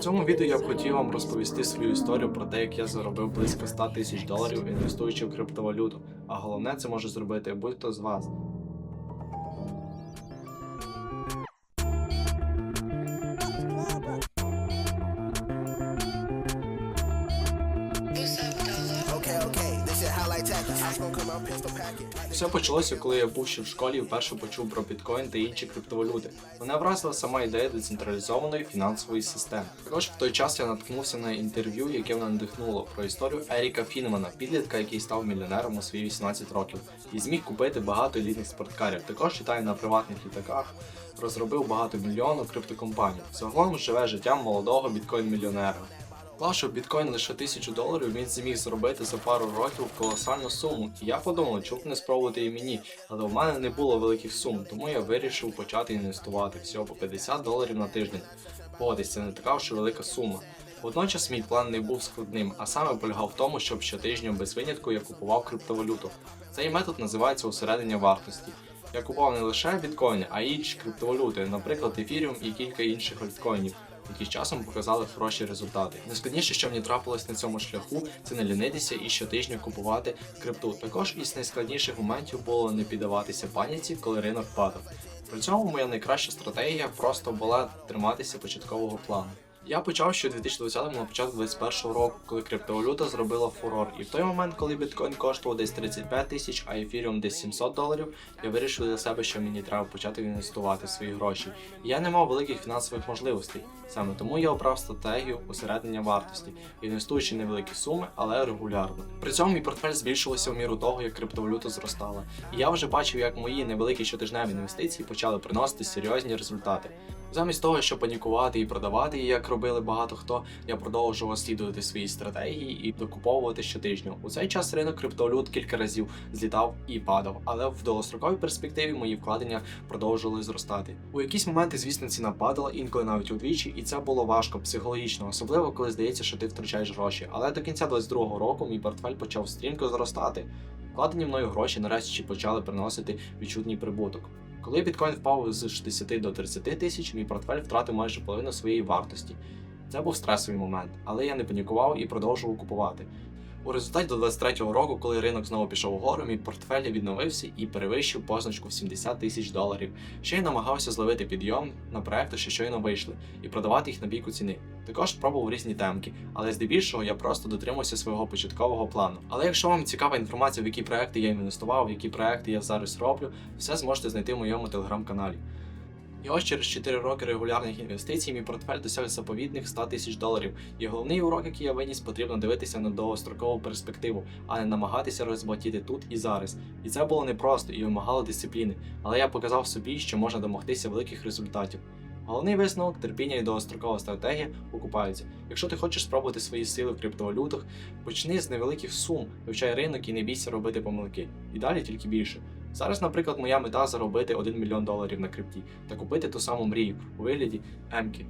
цьому відео я б хотів вам розповісти свою історію про те, як я заробив близько 100 тисяч доларів, інвестуючи в криптовалюту. А головне, це може зробити будь-хто з вас. Все почалося, коли я був ще в школі і вперше почув про біткоін та інші криптовалюти. Мене вразила сама ідея децентралізованої фінансової системи. Також в той час я наткнувся на інтерв'ю, яке мене надихнуло про історію Еріка Фінмана, підлітка, який став мільйонером у свої 18 років і зміг купити багато елітних спорткарів. Також читає на приватних літаках, розробив багато мільйонів криптокомпаній. Загалом живе життям молодого біткоін-мільйонера. Вклавши в біткоін лише тисячу доларів, він зміг зробити за пару років колосальну суму. І я подумав, чому б не спробувати і мені. Але в мене не було великих сум, тому я вирішив почати інвестувати всього по 50 доларів на тиждень. Погодись, це не така вже велика сума. Водночас мій план не був складним, а саме полягав в тому, щоб щотижня без винятку я купував криптовалюту. Цей метод називається усередення вартості. Я купував не лише біткоїни, а й інші криптовалюти, наприклад, ефіріум і кілька інших альткоїнів які з часом показали хороші результати. Найскладніше, що мені трапилось на цьому шляху, це не лінитися і щотижня купувати крипту. Також із найскладніших моментів було не піддаватися паніці, коли ринок падав. При цьому моя найкраща стратегія просто була триматися початкового плану. Я почав ще у 2020 на початку 2021 року, коли криптовалюта зробила фурор. І в той момент, коли біткоін коштував десь 35 тисяч, а ефіріум десь 700 доларів, я вирішив для себе, що мені треба почати інвестувати свої гроші. І я не мав великих фінансових можливостей. Саме тому я обрав стратегію усереднення вартості, інвестуючи невеликі суми, але регулярно. При цьому мій портфель збільшувався в міру того, як криптовалюта зростала. І я вже бачив, як мої невеликі щотижневі інвестиції почали приносити серйозні результати. Замість того, щоб панікувати і продавати, як робили багато хто, я продовжував слідувати свої стратегії і докуповувати щотижню. У цей час ринок криптовалют кілька разів злітав і падав, але в довгостроковій перспективі мої вкладення продовжували зростати. У якісь моменти, звісно, ціна падала, інколи навіть удвічі, і це було важко психологічно, особливо коли здається, що ти втрачаєш гроші. Але до кінця 22-го року мій портфель почав стрімко зростати. Вкладені мною гроші нарешті почали приносити відчутний прибуток. Коли біткоін впав з 60 до 30 тисяч, мій портфель втратив майже половину своєї вартості. Це був стресовий момент, але я не панікував і продовжував купувати. У результаті до 23-го року, коли ринок знову пішов вгору, мій портфель відновився і перевищив позначку в 70 тисяч доларів. Ще й намагався зловити підйом на проекти, що щойно вийшли, і продавати їх на бійку ціни. Також пробував різні темки, але здебільшого я просто дотримався свого початкового плану. Але якщо вам цікава інформація, в які проекти я інвестував, в які проекти я зараз роблю, все зможете знайти в моєму телеграм-каналі. І ось через 4 роки регулярних інвестицій мій портфель досяг заповідних 100 тисяч доларів. І головний урок, який я виніс, потрібно дивитися на довгострокову перспективу, а не намагатися розбагатіти тут і зараз. І це було непросто і вимагало дисципліни, але я показав собі, що можна домогтися великих результатів. Головний висновок, терпіння і довгострокова стратегія окупаються. Якщо ти хочеш спробувати свої сили в криптовалютах, почни з невеликих сум, вивчай ринок і не бійся робити помилки. І далі тільки більше. Зараз, наприклад, моя мета заробити 1 мільйон доларів на крипті та купити ту саму мрію у вигляді Емки.